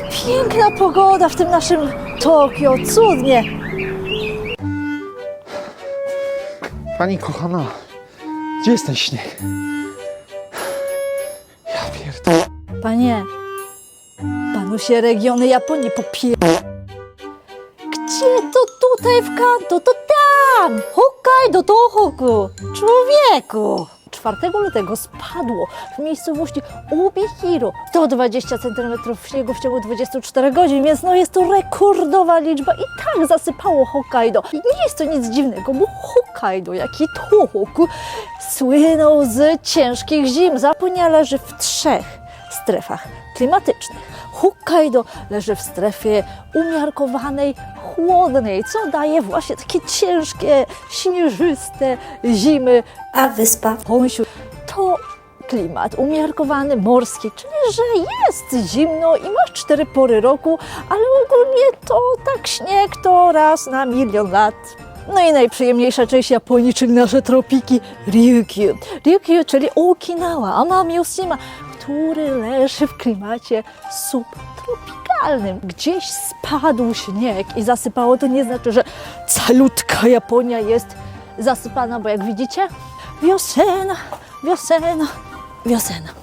Ale piękna pogoda w tym naszym Tokio, cudnie. Pani kochana, gdzie jest ten śnieg? Ja pierdolę. Panie, panu się regiony Japonii popie... Gdzie to tutaj w Kanto? To tam! Hokkaido, Tohoku! Człowieku! 4 lutego spadło w miejscowości Ubihiro 120 cm śniegu w ciągu 24 godzin, więc no jest to rekordowa liczba i tak zasypało Hokkaido. I nie jest to nic dziwnego, bo Hokkaido, jak i Tohoku, słynął z ciężkich zim. Japonia leży w trzech strefach klimatycznych. Hokkaido leży w strefie umiarkowanej, chłodnej, co daje właśnie takie ciężkie, śnieżyste zimy, a wyspa Honshu to klimat umiarkowany, morski, czyli że jest zimno i masz cztery pory roku, ale ogólnie to tak śnieg to raz na milion lat. No i najprzyjemniejsza część Japonii, czyli nasze tropiki Ryukyu. Ryukyu, czyli Okinawa, Amami Oshima, który leży w klimacie subtropikalnym. Gdzieś spadł śnieg i zasypało, to nie znaczy, że calutka Japonia jest zasypana, bo jak widzicie, wiosena, wiosena, wiosena.